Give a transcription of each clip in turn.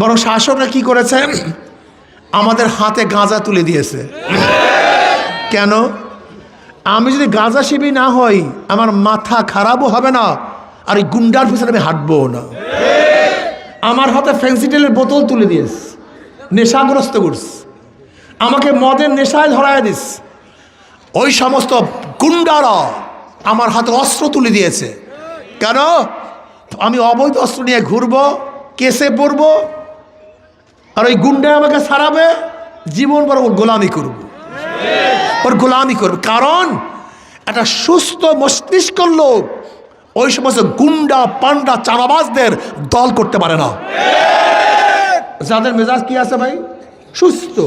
বরং শাসকরা কি করেছে? আমাদের হাতে গাঁজা তুলে দিয়েছে। কেন? আমি যদি গাঁজা শিবি না হই, আমার মাথা খারাপও হবে না, আর এই গুন্ডার পিছনে আমি হাঁটবো না। আমার হাতে ফেন্সিটেলের বোতল তুলে দিয়েছ, নেশাগ্রস্ত করস আমাকে মদের নেশায় ধরায় দিস ওই সমস্ত গুন্ডারা আমার হাতে অস্ত্র তুলে দিয়েছে। কেন? আমি অবৈধ অস্ত্র নিয়ে ঘুরবো, কেসে পড়ব আর ওই গুন্ডা আমাকে সারাবে জীবন পর ওর গোলামি করব। ওর গোলামি করবে। কারণ একটা সুস্থ মস্তিষ্ক লোক ওই সমস্ত গুন্ডা পান্ডা চারাবাজদের দল করতে পারে না। যাদের মেজাজ কি আছে ভাই? সুস্থ।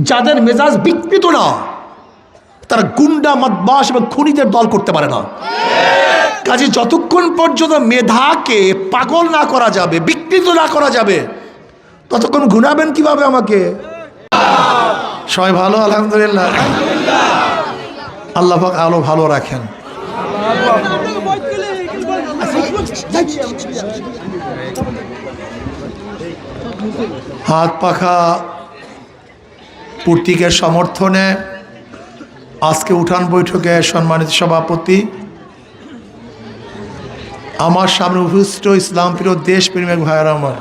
যাদের মেজাজ বিকৃত না তারা গুন্ডা মাদবাস এবং খুনিদের দল করতে পারে না। কাজে যতক্ষণ পর্যন্ত মেধাকে পাগল না করা যাবে বিকৃত না করা যাবে ততক্ষণ ঘুরাবেন কীভাবে আমাকে? সবাই ভালো, আলহামদুলিল্লাহ। আল্লাহ আলো ভালো রাখেন। হাত পাখা পূর্তিকের সমর্থনে আজকে উঠান বৈঠকে সম্মানিত সভাপতি। আমার সামনে উপস্থিত ইসলাম প্রিয় দেশ প্রেমিক ভাইয়ার আমার।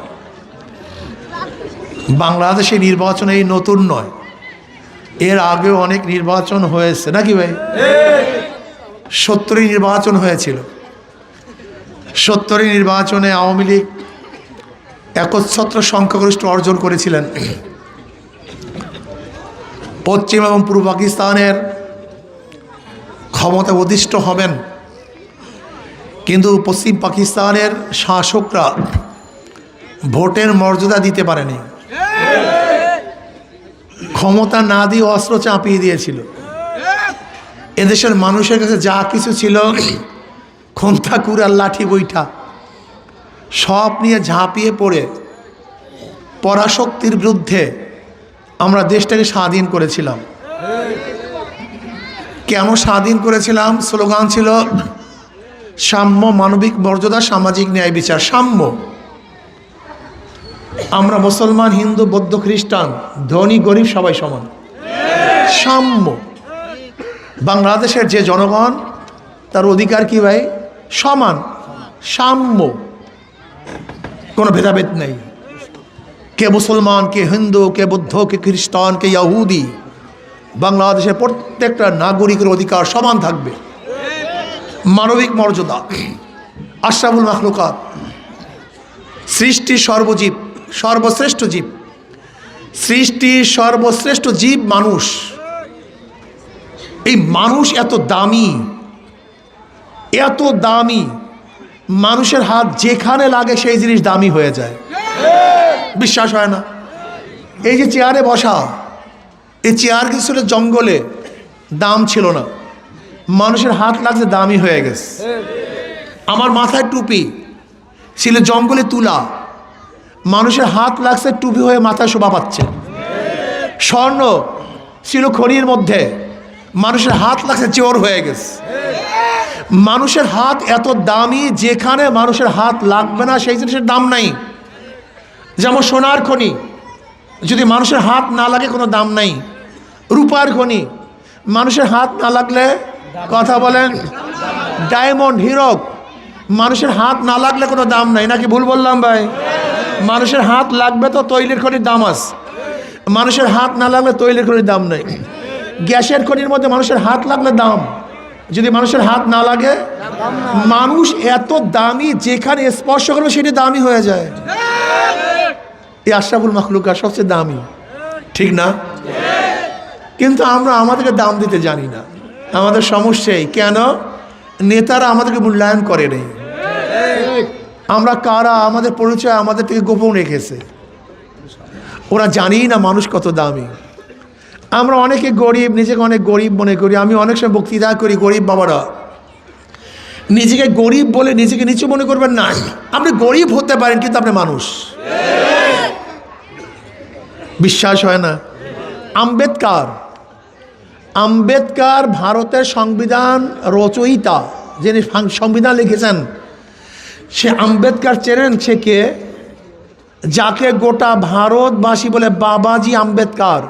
বাংলাদেশে নির্বাচন এই নতুন নয়। এর আগেও অনেক নির্বাচন হয়েছে। নাকি ভাই? সত্তরই নির্বাচন হয়েছিল। সত্তরই নির্বাচনে আওয়ামী লীগ একচ্ছত্র সংখ্যাগরিষ্ঠ অর্জন করেছিলেন। পশ্চিম এবং পূর্ব পাকিস্তানের ক্ষমতা অধিষ্ঠ হবেন। কিন্তু পশ্চিম পাকিস্তানের শাসকরা ভোটের মর্যাদা দিতে পারেনি। ক্ষমতা না দিয়ে অস্ত্র চাপিয়ে দিয়েছিল। এদেশের মানুষের কাছে যা কিছু ছিল খন্তা কুড়ার লাঠি বৈঠা সব নিয়ে ঝাঁপিয়ে পড়ে পরাশক্তির বিরুদ্ধে আমরা দেশটাকে স্বাধীন করেছিলাম। কেন স্বাধীন করেছিলাম? স্লোগান ছিল, সাম্য মানবিক মর্যাদা, সামাজিক ন্যায় বিচার, সাম্য। আমরা মুসলমান, হিন্দু, বৌদ্ধ, খ্রিস্টান, ধনী, গরিব সবাই সমান। সাম্য। বাংলাদেশের যে জনগণ, তার অধিকার কি ভাই? সমান। সাম্য। কোনো ভেদাভেদ নেই। কে মুসলমান, কে হিন্দু, কে বৌদ্ধ, কে খ্রিস্টান, কে ইয়াহুদি, বাংলাদেশের প্রত্যেকটা নাগরিকের অধিকার সমান থাকবে। মানবিক মর্যাদা। আশরাফুল মাখলুকাত সৃষ্টি সর্বজীব সর্বশ্রেষ্ঠ জীব। সৃষ্টি সর্বশ্রেষ্ঠ জীব মানুষ। এই মানুষ এত দামি এত দামি, মানুষের হাত যেখানে লাগে সেই জিনিস দামি হয়ে যায়। বিশ্বাস হয় না। এই যে চেয়ারে বসা, এই চেয়ার কিছু জঙ্গলে, দাম ছিল না। মানুষের হাত লাগছে দামি হয়ে গেছে। আমার মাথায় টুপি, ছিল জঙ্গলে তুলা। মানুষের হাত লাগছে টুপি হয়ে মাথায় শোভা পাচ্ছে। স্বর্ণ ছিল খনির মধ্যে। মানুষের হাত লাগছে চোর হয়ে গেছে। মানুষের হাত এত দামি যেখানে মানুষের হাত লাগবে না, সেই জিনিসের দাম নাই। যেমন সোনার খনি, যদি মানুষের হাত না লাগে কোনো দাম নাই। রূপার খনি, মানুষের হাত না লাগলে কথা বলেন, ডায়মন্ড, হিরক মানুষের হাত না লাগলে কোনো দাম নাই। নাকি ভুল বললাম ভাই? মানুষের হাত লাগবে তো তৈলের খনির দাম আছে মানুষের হাত না লাগলে তৈলের খনির দাম নেই। গ্যাসের খনির মধ্যে মানুষের হাত লাগলে দাম। যদি মানুষের হাত না লাগে, মানুষ এত দামি যেখানে স্পর্শ করবে সেটি দামি হয়ে যায়। এই আশরাফুল মখলুকা সবচেয়ে দামি। ঠিক না? কিন্তু আমরা আমাদেরকে দাম দিতে জানি না। আমাদের সমস্যাই কেন? নেতারা আমাদেরকে মূল্যায়ন করে নেই। আমরা কারা? আমাদের পরিচয় আমাদের থেকে গোপন রেখেছে। ওরা জানি না মানুষ কত দামি। আমরা অনেকে গরিব, নিজেকে অনেক গরিব মনে করি। আমি অনেক সময় বক্তৃতা করি গরিব বাবারা। নিজেকে গরিব বলে নিজেকে নিচু মনে করবেন না। আপনি গরিব হতে পারেন কিন্তু আপনি মানুষ। বিশ্বাস হয় না। আম্বেদকার। আম্বেদকার ভারতের সংবিধান রচয়িতা, যিনি সংবিধান লিখেছেন সে আম্বেদকার চেনেন? সে কে? যাকে গোটা ভারতবাসী বলে বাবাজি আম্বেদকর।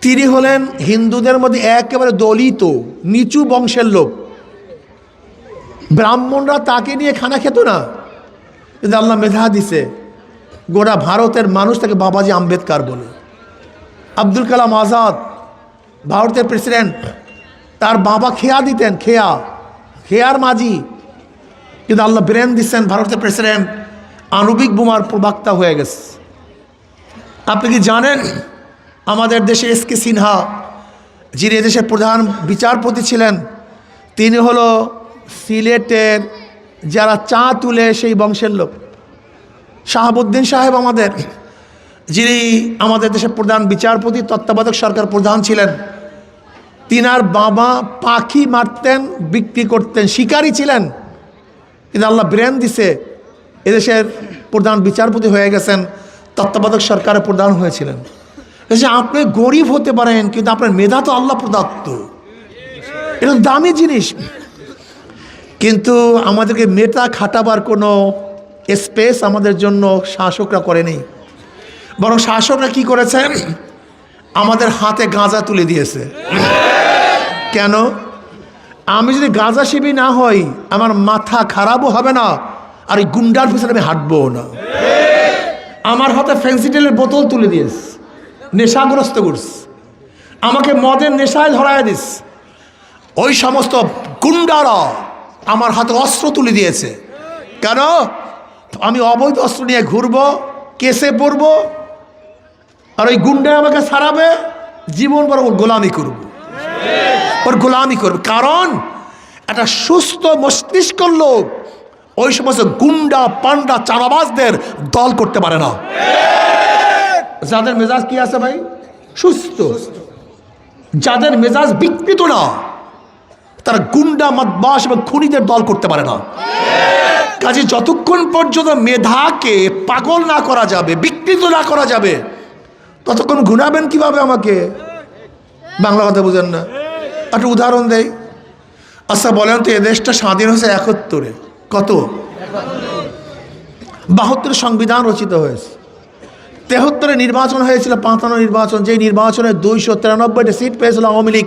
তিনি হলেন হিন্দুদের মধ্যে একেবারে দলিত, নিচু বংশের লোক। ব্রাহ্মণরা তাকে নিয়ে খানা খেত না। কিন্তু আল্লাহ মেধা দিছে। গোটা ভারতের মানুষ তাকে বাবাজি আম্বেদকার বলে। আব্দুল কালাম আজাদ, ভারতের প্রেসিডেন্ট, তার বাবা খেয়া দিতেন, খেয়া। খেয়ার মাঝি। কিন্তু আল্লাহ ব্রেন দিচ্ছেন ভারতের প্রেসিডেন্ট আণবিক বোমার প্রবক্তা হয়ে গেছে। আপনি কি জানেন, আমাদের দেশে এস কে সিনহা, যিনি দেশের প্রধান বিচারপতি ছিলেন, তিনি হলো সিলেটের যারা চা তুলে সেই বংশের লোক। শাহাবুদ্দিন সাহেব আমাদের, যিনি আমাদের দেশের প্রধান বিচারপতি, তত্ত্বাবধায়ক সরকার প্রধান ছিলেন, তিনার বাবা পাখি মারতেন, বিক্রি করতেন, শিকারী ছিলেন। কিন্তু আল্লাহ ব্রেন দিছে, এদেশের প্রধান বিচারপতি হয়ে গেছেন, তত্ত্বাবধায়ক সরকারের প্রধান হয়েছিলেন। আপনি গরিব হতে পারেন, কিন্তু আপনার মেধা তো আল্লাহ প্রদত্ত। এটা দামি জিনিস। কিন্তু আমাদেরকে মেটা খাটাবার কোনো স্পেস আমাদের জন্য শাসকরা করেনি। বরং শাসকরা কি করেছেন আমাদের হাতে গাঁজা তুলে দিয়েছে। কেন? আমি যদি গাঁজা শিবি না হই, আমার মাথা খারাপও হবে না, আর এই গুন্ডার পিছনে আমি হাঁটবো না। আমার হাতে ফেন্সিটেলের বোতল তুলে দিয়েস নেশাগ্রস্ত করস, আমাকে মদের নেশায় ধরায় দিস। ওই সমস্ত গুন্ডারা আমার হাতে অস্ত্র তুলে দিয়েছে। কেন? আমি অবৈধ অস্ত্র নিয়ে ঘুরবো, কেসে পড়ব, আর ওই গুন্ডা আমাকে সারাবে, জীবন বড় গোলামি করব। ওর গোলামি করবে। কারণ একটা সুস্থ মস্তিষ্ক লোক ওই সমস্ত গুন্ডা, পান্ডা চারাবাজদের দল করতে পারে না। যাদের মেজাজ কি আছে ভাই? সুস্থ। যাদের মেজাজ বিকৃত না, তারা গুন্ডা মদবাস এবং খুনিদের দল করতে পারে না। কাজে যতক্ষণ পর্যন্ত মেধাকে পাগল না করা যাবে, বিকৃত না করা যাবে, ততক্ষণ ঘুনাবেন কীভাবে আমাকে? বাংলা কথা বুঝেন না। একটা উদাহরণ দেই। আচ্ছা বলেন তো এ দেশটা স্বাধীন হয়েছে একাত্তরে। কত? বাহাত্তরে সংবিধান রচিত হয়েছে। তেহত্তরে নির্বাচন হয়েছিল, পাঁচান্ন নির্বাচন। যেই নির্বাচনে দুইশো তিরানব্বইটা সিট পেয়েছিল আওয়ামী লীগ।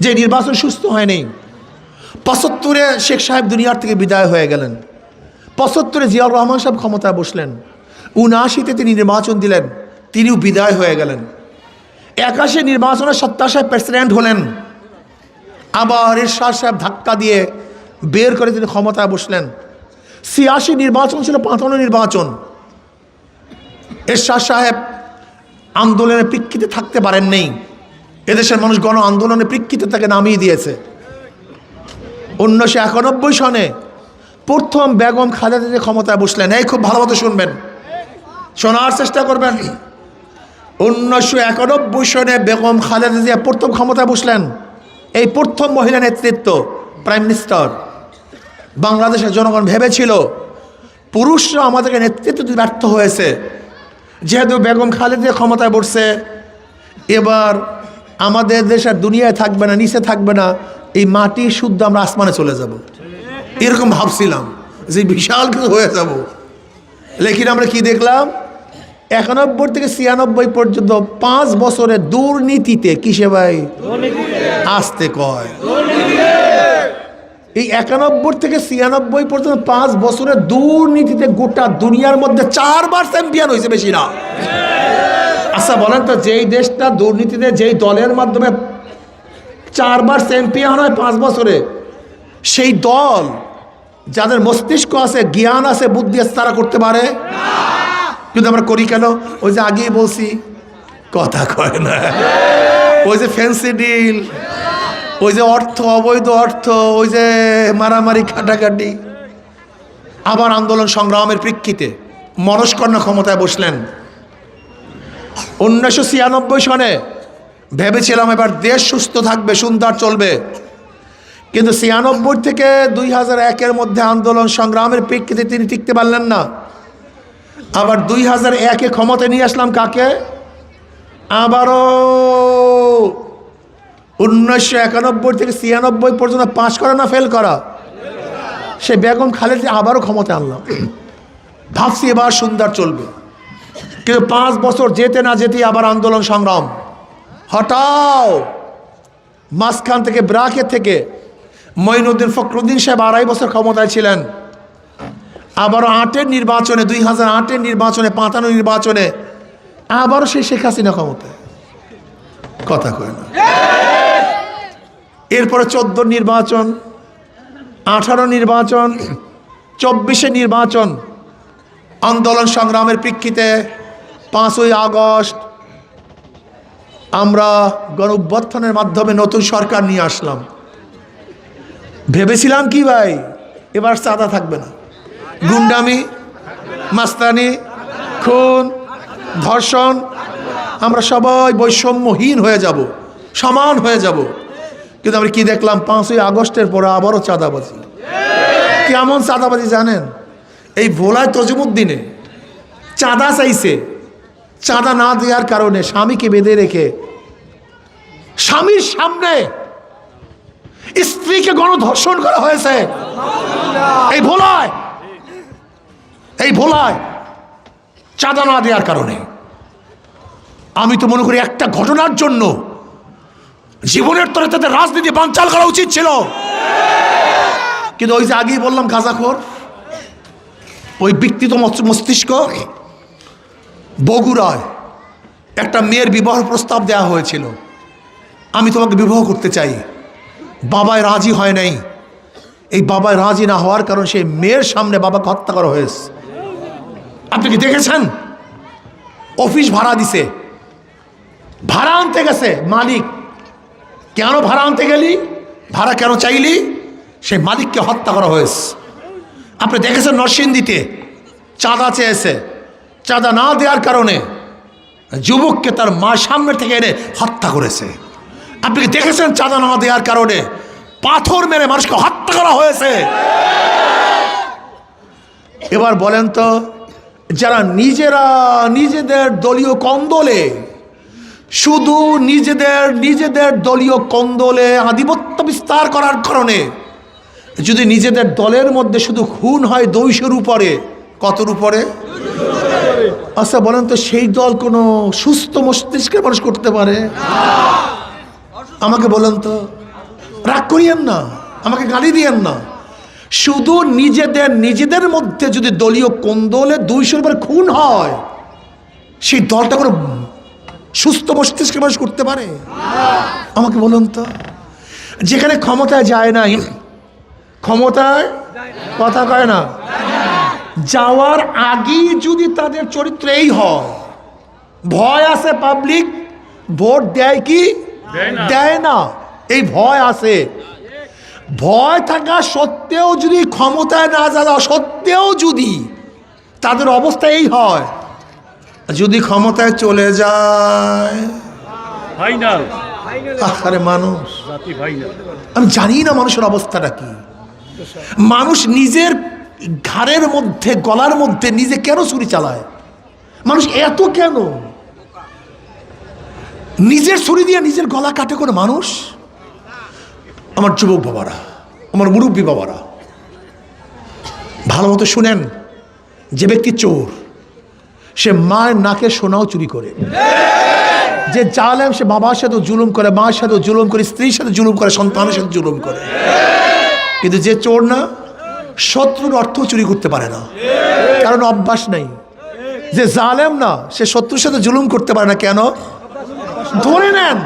যে নির্বাচন সুস্থ হয়নি। পঁচাত্তরে শেখ সাহেব দুনিয়ার থেকে বিদায় হয়ে গেলেন। পঁচাত্তরে জিয়াউর রহমান সাহেব ক্ষমতায় বসলেন। উনআশিতে তিনি নির্বাচন দিলেন। তিনিও বিদায় হয়ে গেলেন। একাশে নির্বাচনে সত্তা সাহেব প্রেসিডেন্ট হলেন। আবার এরশাদ সাহেব ধাক্কা দিয়ে বের করে তিনি ক্ষমতায় বসলেন। ছিয়াশি নির্বাচন ছিল পাঁচান্ন নির্বাচন। এরশাদ সাহেব আন্দোলনের প্রেক্ষিতে থাকতে পারেন নেই। এদেশের মানুষ গণ আন্দোলনের প্রেক্ষিতে তাকে নামিয়ে দিয়েছে। উনিশশো একানব্বই সনে প্রথম বেগম খালেদা যে ক্ষমতায় বসলেন। এই খুব ভালো মতো শুনবেন। শোনার চেষ্টা করবেন। উনিশশো একানব্বই সনে বেগম খালেদা জিয়া প্রথম ক্ষমতায় বসলেন। এই প্রথম মহিলা নেতৃত্ব, প্রাইম মিনিস্টার। বাংলাদেশের জনগণ ভেবেছিল, পুরুষরা আমাদেরকে নেতৃত্ব দিতে ব্যর্থ হয়েছে। যেহেতু বেগম খালেদা ক্ষমতায় বসছে, এবার আমাদের দেশ আর দুনিয়ায় থাকবে না, নিচে থাকবে না, এই মাটি শুদ্ধ আমরা আসমানে চলে যাব। এরকম ভাবছিলাম যে বিশাল কিছু হয়ে যাব। লেকিন আমরা কি দেখলাম? একানব্বই থেকে ছিয়ানব্বই পর্যন্ত পাঁচ বছরের দুর্নীতিতে কিসে ভাই? আসতে কয়। এই একানব্বই থেকে ছিয়ানব্বই পর্যন্ত পাঁচ বছরের দুর্নীতিতে গোটা দুনিয়ার মধ্যে চারবার চ্যাম্পিয়ন হয়েছে বেশি না। আচ্ছা বলেন তো, যেই দেশটা দুর্নীতিতে, যেই দলের মাধ্যমে চারবার চ্যাম্পিয়ন হয় পাঁচ বছরে, সেই দল যাদের মস্তিষ্ক আছে, জ্ঞান আছে, বুদ্ধি আছে, তারা করতে পারে? কিন্তু আমরা করি কেন? ওই যে আগেই বলছি, কথা কয় না। ওই যে ফ্যান্সি ডিল ওই যে অর্থ, অবৈধ অর্থ, ওই যে মারামারি কাটাকাটি আবার আন্দোলন সংগ্রামের প্রেক্ষিতে মনস্কর্ণ ক্ষমতায় বসলেন। উনিশশো ছিয়ানব্বই সনে ভেবেছিলাম এবার দেশ সুস্থ থাকবে, সুন্দর চলবে। কিন্তু ছিয়ানব্বই থেকে দুই হাজার একের মধ্যে আন্দোলন সংগ্রামের প্রেক্ষিতে তিনি টিকতে পারলেন না। আবার দুই হাজার একে ক্ষমতায় নিয়ে আসলাম কাকে? আবারও উনিশশো একানব্বই থেকে ছিয়ানব্বই পর্যন্ত পাশ করা না ফেল করা? সে বেগম খালেদ আবারও ক্ষমতা আনলাম। ভাবছি এবার সুন্দর চলবে। কিন্তু পাঁচ বছর যেতে না যেতে আবার আন্দোলন সংগ্রাম। হটাও মাঝখান থেকে ব্রাকে থেকে মঈনুদ্দিন ফখরুদ্দিন সাহেব আড়াই বছর ক্ষমতায় ছিলেন। আবারও আটের নির্বাচনে, দুই হাজার আটের নির্বাচনে পাতানো নির্বাচনে, আবারও সেই শেখ হাসিনা ক্ষমতায়। কথা কয় না। এরপরে চোদ্দ নির্বাচন, আঠারো নির্বাচন, চব্বিশে নির্বাচন, আন্দোলন সংগ্রামের প্রেক্ষিতে পাঁচই আগস্ট আমরা গণ মাধ্যমে নতুন সরকার নিয়ে আসলাম। ভেবেছিলাম কি ভাই? এবার চাঁদা থাকবে না। গুন্ডামি, মাস্তানি, খুন, ধর্ষণ, আমরা সবাই বৈষম্যহীন হয়ে যাব, সমান হয়ে যাব। কিন্তু আমরা কি দেখলাম? পাঁচই আগস্টের পরে আবারও চাঁদাবাজি। কেমন চাঁদাবাজি জানেন? এই ভোলায় তজুমুদ্দিনে চাঁদা চাইছে। চাঁদা না দেওয়ার কারণে স্বামীকে বেঁধে রেখে স্বামীর সামনে স্ত্রীকে গণধর্ষণ করা হয়েছে। এই ভোলায় এই ভোলায় চাঁদা না দেওয়ার কারণে। আমি তো মনে করি একটা ঘটনার জন্য জীবনের তরে তাদের রাজনীতি বানচাল করা উচিত ছিল। কিন্তু ওই যে আগেই বললাম গাজাখোর, ওই বিকৃত মস্ত- মস্তিষ্ক, বগুড়ায় একটা মেয়ের বিবাহ প্রস্তাব দেওয়া হয়েছিল। আমি তোমাকে বিবাহ করতে চাই। বাবায় রাজি হয় নাই। এই বাবায় রাজি না হওয়ার কারণে সেই মেয়ের সামনে বাবাকে হত্যা করা হয়েছে। আপনি কি দেখেছেন? অফিস ভাড়া দিছে। ভাড়া আনতে গেছে মালিক। কেন ভাড়া আনতে গেলি? ভাড়া কেন চাইলি? সেই মালিককে হত্যা করা হয়েছে। আপনি দেখেছেন নরসিংদীতে চাঁদা চেয়েছে। চাঁদা না দেওয়ার কারণে যুবককে তার মা সামনে থেকে এনে হত্যা করেছে। আপনি কি দেখেছেন চাঁদা না দেওয়ার কারণে পাথর মেরে মানুষকে হত্যা করা হয়েছে? এবার বলেন তো যারা নিজেরা নিজেদের দলীয় কন্দলে, শুধু নিজেদের নিজেদের দলীয় কন্দলে আধিপত্য বিস্তার করার কারণে, যদি নিজেদের দলের মধ্যে শুধু খুন হয় দৈশের উপরে, কতর উপরে? আচ্ছা বলেন তো সেই দল কোনো সুস্থ মস্তিষ্কের মানুষ করতে পারে? আমাকে বলেন তো, রাগ করিয়েন না, আমাকে গালি দিয়েন না। শুধু নিজেদের নিজেদের মধ্যে যদি দলীয় কোন্দলে দুইশোর উপরে খুন হয় সেই দলটা কোনো সুস্থ মস্তিষ্কের মানুষ করতে পারে? আমাকে বলুন তো। যেখানে ক্ষমতায় যায় নাই ক্ষমতায় কথা কয় না? যাওয়ার আগেই যদি তাদের চরিত্র এই হয় ভয় আছে পাবলিক ভোট দেয় কি? দেয় না। এই ভয় আছে। ভয় থাকা সত্ত্বেও যদি ক্ষমতায় না যাওয়া সত্ত্বেও যদি তাদের অবস্থা এই হয় যদি ক্ষমতায় চলে যায়। ফাইনাল আরে মানুষ। আমি জানি না মানুষের অবস্থাটা কি। মানুষ নিজের ঘাড়ের মধ্যে গলার মধ্যে নিজে কেন ছুরি চালায়? মানুষ এত কেন? নিজের ছুরি দিয়ে নিজের গলা কাটে কোনো মানুষ? আমার যুবক বাবারা, আমার মুরব্বী বাবারা। ভালো মতো শুনেন, যে ব্যক্তি চোর, সে মায়ের নাকে সোনাও চুরি করে। যে জালেম, সে বাবার সাথে জুলুম করে মার সাথে জুলুম করে, স্ত্রীর সাথে জুলুম করে, সন্তানের সাথে জুলুম করে। কিন্তু যে চোর না, শত্রুর অর্থ চুরি করতে পারে না। কারণ অভ্যাস নেই। যে জালেম না, সে শত্রুর সাথে জুলুম করতে পারে না। কেন? ধরে নেন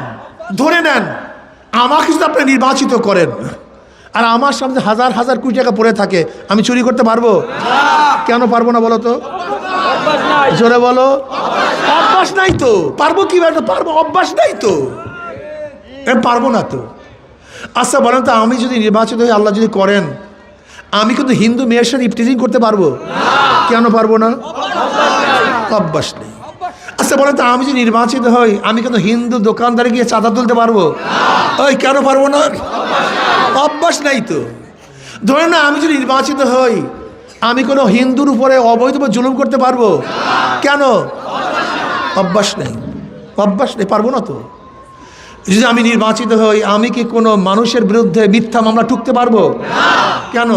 ধরে নেন। আমাকে যদি আপনি নির্বাচিত করেন, আর আমার সামনে হাজার হাজার কোটি টাকা পড়ে থাকে, আমি চুরি করতে পারব? কেন পারব না বলো তো? জোরে বলো। অভ্যাস নাই তো। পারব কি পারব, অভ্যাস নাই তো। পারব না তো। আচ্ছা বলেন তো, আমি যদি নির্বাচিত হয়ে আল্লাহ যদি করেন, আমি কিন্তু হিন্দু মেয়ের সাথে ইফটিজিং করতে পারব? কেন পারব না? অভ্যাস নেই। আচ্ছা বলেন তো, আমি যদি নির্বাচিত হই, আমি কিন্তু হিন্দু দোকানদারে গিয়ে চাঁদা তুলতে পারব? ওই কেন পারব না? অভ্যাস নাই তো। ধরে না, আমি যদি নির্বাচিত হই, আমি কোনো হিন্দুর উপরে অবৈধভাবে জুলুম করতে পারব? কেন? অভ্যাস নেই। অভ্যাস নেই, পারব না তো। যদি আমি নির্বাচিত হই, আমি কি কোনো মানুষের বিরুদ্ধে মিথ্যা মামলা টুকতে পারব? কেন?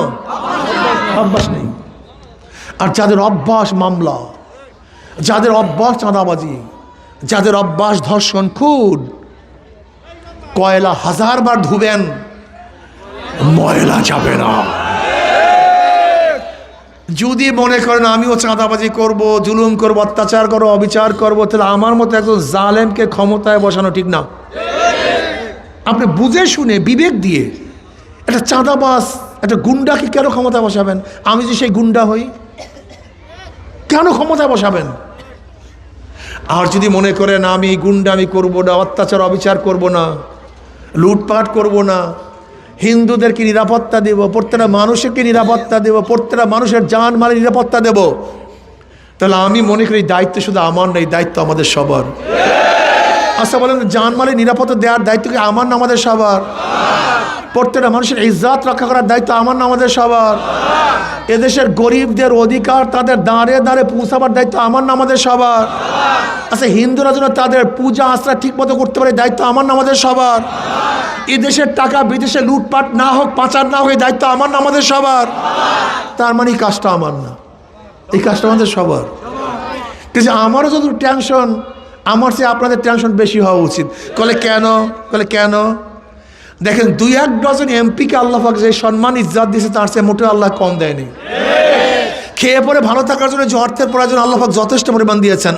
অভ্যাস নেই। আর যাদের অভ্যাস মামলা যাদের অভ্যাস চাঁদাবাজি, যাদের অভ্যাস ধর্ষণ খুন, কয়লা হাজারবার ধুবেন ময়লা যাবে না। যদি মনে করেন আমিও চাঁদাবাজি করব, জুলুম করব, অত্যাচার করব, অবিচার করব, তাহলে আমার মতো একজন জালেমকে ক্ষমতায় বসানো ঠিক না। আপনি বুঝে শুনে, বিবেক দিয়ে একটা চাঁদাবাস একটা গুন্ডাকে কেন ক্ষমতায় বসাবেন? আমি যে সেই গুন্ডা হই, কেন ক্ষমতায় বসাবেন? আর যদি মনে করেন আমি গুন্ডামি করব না, অত্যাচার, অবিচার করব না, লুটপাট করব না, হিন্দুদেরকে নিরাপত্তা দেব, প্রত্যেকটা মানুষকে নিরাপত্তা দেব, প্রত্যেকটা মানুষের যান মালের নিরাপত্তা দেব, তাহলে আমি মনে করি দায়িত্ব শুধু আমার নেই দায়িত্ব আমাদের সবার। আচ্ছা বলেন জান মালের নিরাপত্তা দেওয়ার দায়িত্ব কি আমার না আমাদের সবার? প্রত্যেকটা মানুষের ইজ্জাত রক্ষা করার দায়িত্ব আমার না আমাদের সবার? এদেশের গরিবদের অধিকার তাদের দাঁড়ে দাঁড়ে পৌঁছাবার দায়িত্ব আমার না আমাদের সবার? আচ্ছা হিন্দুরা যেন তাদের পূজা আশ্রা ঠিক মতো করতে পারে, দায়িত্ব আমার না আমাদের সবার? এ দেশের টাকা বিদেশে লুটপাট না হোক, পাচার না হোক এই দায়িত্ব আমার না আমাদের সবার? তার মানে এই কাজটা আমার না। এই কাজটা আমাদের সবার। কিন্তু আমারও যদি টেনশন আমার চেয়ে আপনাদের টেনশন বেশি হওয়া উচিত। কলে কেন? কলে কেন? দেখেন, দুই এক ডজন এমপিকে আল্লাহ যে সম্মান, ইজ্জাত দিয়েছে, তার চেয়ে মোটেও আল্লাহ কম দেয়নি। খেয়ে পরে ভালো থাকার জন্য যে অর্থের প্রয়োজন, আল্লাহ যথেষ্ট পরিমাণ দিয়েছেন।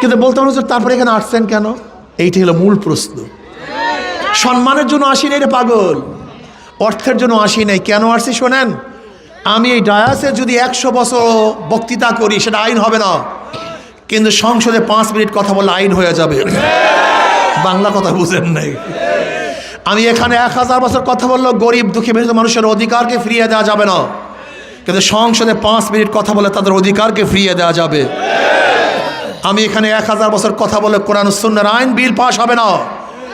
কিন্তু বলতে পারো তারপরে এখানে আসছেন কেন? এইটা হলো মূল প্রশ্ন। সম্মানের জন্য আসি নাই রে পাগল। অর্থের জন্য আসি নাই। কেন আসছি শোনেন? আমি এই ডায়াসে যদি একশো বছর বক্তৃতা করি, সেটা আইন হবে না। কিন্তু সংসদে পাঁচ মিনিট কথা বললে আইন হয়ে যাবে। বাংলা কথা বুঝেন নাই। আমি এখানে এক হাজার বছর কথা বললেও গরিব দুঃখী মেহনত মানুষের অধিকারকে ফিরিয়ে দেওয়া যাবে না। কিন্তু সংসদে পাঁচ মিনিট কথা বলে তাদের অধিকারকে ফিরিয়ে দেওয়া যাবে। আমি এখানে এক হাজার বছর কথা বলে কোরআন সুন্নার আইন বিল পাশ হবে না।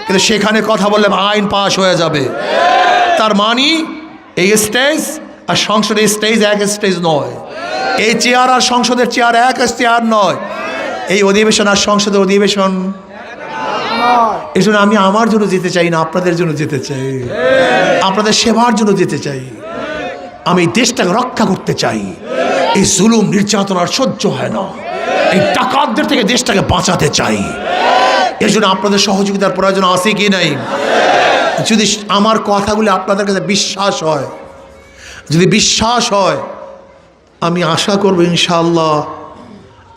কিন্তু সেখানে কথা বললে আইন পাশ হয়ে যাবে। তার মানি এই স্টেজ আর সংসদের স্টেজ এক স্টেজ নয়। এই চেয়ার আর সংসদের চেয়ার এক চেয়ার নয়। এই অধিবেশন আর সংসদের অধিবেশন? এই জন্য আমি আমার জন্য যেতে চাই না, আপনাদের জন্য যেতে চাই। আপনাদের সেবার জন্য যেতে চাই। আমি দেশটাকে রক্ষা করতে চাই। এই জুলুম নির্যাতন আর সহ্য হয় না। এই ডাকাতদের থেকে দেশটাকে বাঁচাতে চাই। এর জন্য আপনাদের সহযোগিতার প্রয়োজন আছে কি নাই? যদি আমার কথাগুলি আপনাদের কাছে বিশ্বাস হয়, যদি বিশ্বাস হয়, আমি আশা করব ইনশাল্লাহ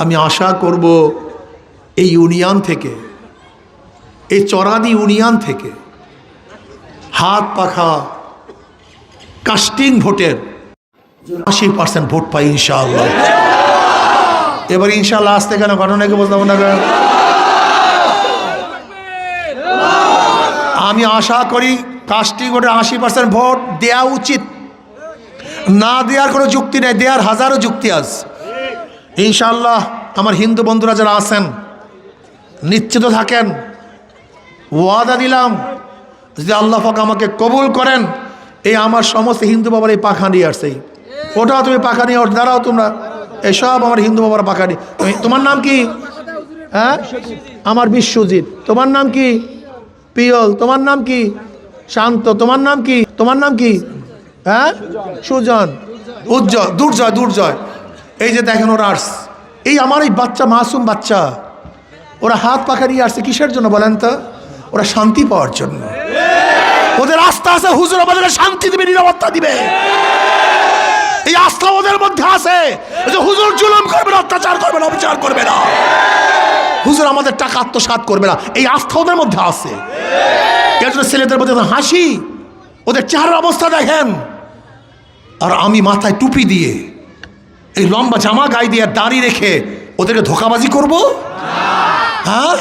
আমি আশা করব এই ইউনিয়ন থেকে, এই চরাদি ইউনিয়ন থেকে হাত পাখা কাস্টিং ভোটের আশি পার্সেন্ট ভোট পাই ইনশাআল্লাহ। এবার ইনশাআল্লাহ আসতে কেন ঘটনাকে বুঝলাম না? আমি আশা করি কাস্টিং ভোটের আশি পার্সেন্ট ভোট দেওয়া উচিত। না দেওয়ার কোনো যুক্তি নেই দেওয়ার হাজারো যুক্তি আছে। ইনশাআল্লাহ, আমার হিন্দু বন্ধুরা যারা আছেন, নিশ্চিত থাকেন, ওয়াদা দিলাম, যদি আল্লাহ পাক আমাকে কবুল করেন, এই আমার সমস্ত হিন্দু বাবার এই পাখা নিয়ে আসছে। ওটাও তুমি পাখা নিয়ে দাঁড়াও তোমরা। এসব আমার হিন্দু বাবার পাখা নিয়ে। তোমার নাম কি? হ্যাঁ? আমার বিশ্বজিৎ। তোমার নাম কি? পিয়ল। তোমার নাম কি? শান্ত। তোমার নাম কি? তোমার নাম কি? হ্যাঁ? সুজন। উজ্জয় দুর্জয় দুর্জয়। এই যে দেখেন ওরা আর্স। এই আমার এই বাচ্চা, মাসুম বাচ্চা, ওরা হাত পাখা নিয়ে আসছে কিসের জন্য বলেন তো? ওরা শান্তি পাওয়ার জন্য। ওদের আস্থা আছে, হুজুর আমাদের শান্তি দিবে, নিরাপত্তা দিবে। এই আস্থা ওদের মধ্যে আছে যে হুজুর জুলুম করবে না, অত্যাচার করবে না, অবিচার করবে না। হুজুর আমাদের টাকা আত্মসাৎ করবে না। এই আস্থা ওদের মধ্যে আছে। এর জন্য ছেলেদের মধ্যে হাসি। ওদের চেহারার অবস্থা দেখেন। আর আমি মাথায় টুপি দিয়ে এই লম্বা জামা গায়ে দিয়ে আর দাড়ি রেখে ওদেরকে ধোকাবাজি করব? হ্যাঁ?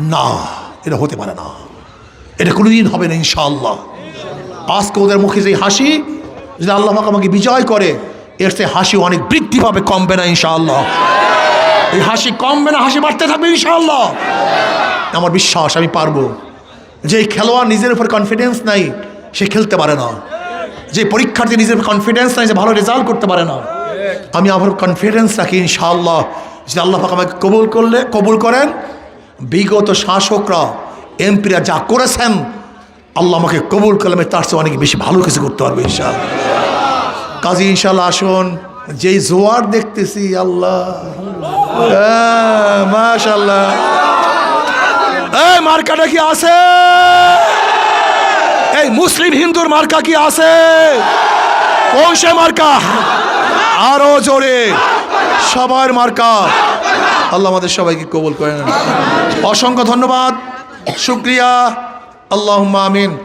না এটা হতে পারে না। এটা কোনোদিন হবে না ইনশাআল্লাহ। আজকে ওদের মুখে যে হাসি যদি আল্লাহ আমাকে বিজয় করে এর সে হাসি অনেক বৃদ্ধি পাবে কমবে না ইনশাআল্লাহ। এই হাসি কমবে না হাসি বাড়তে থাকবে ইনশাআল্লাহ। আমার বিশ্বাস আমি পারব। যে খেলোয়াড় নিজের উপর কনফিডেন্স নাই সে খেলতে পারে না। যে পরীক্ষার্থী নিজের কনফিডেন্স নাই যে ভালো রেজাল্ট করতে পারে না। আমি আমার কনফিডেন্স রাখি, ইনশাআল্লাহ। যে আল্লাহ পাক আমাকে কবুল করলে, কবুল করেন, বিগত শাসকরা, এমপিরা যা করেছেন, আল্লাহ আমাকে কবুল করলে আমি তার চেয়ে অনেক বেশি ভালো কিছু করতে পারব, ইনশাআল্লাহ। কাজী, ইনশাআল্লাহ, আসুন। যেই জোয়ার দেখতেছি, আল্লাহ। মাশাল্লাহ এই মার্কাটা কি আছে? এই মুসলিম হিন্দুর মার্কা কি আছে? কোন সে মার্কা? আরও জোরে। সবার মার্কা। আল্লাহ আমাদের সবাইকে কবুল করেন। অসংখ্য ধন্যবাদ। শুক্রিয়া। আল্লাহ আমিন।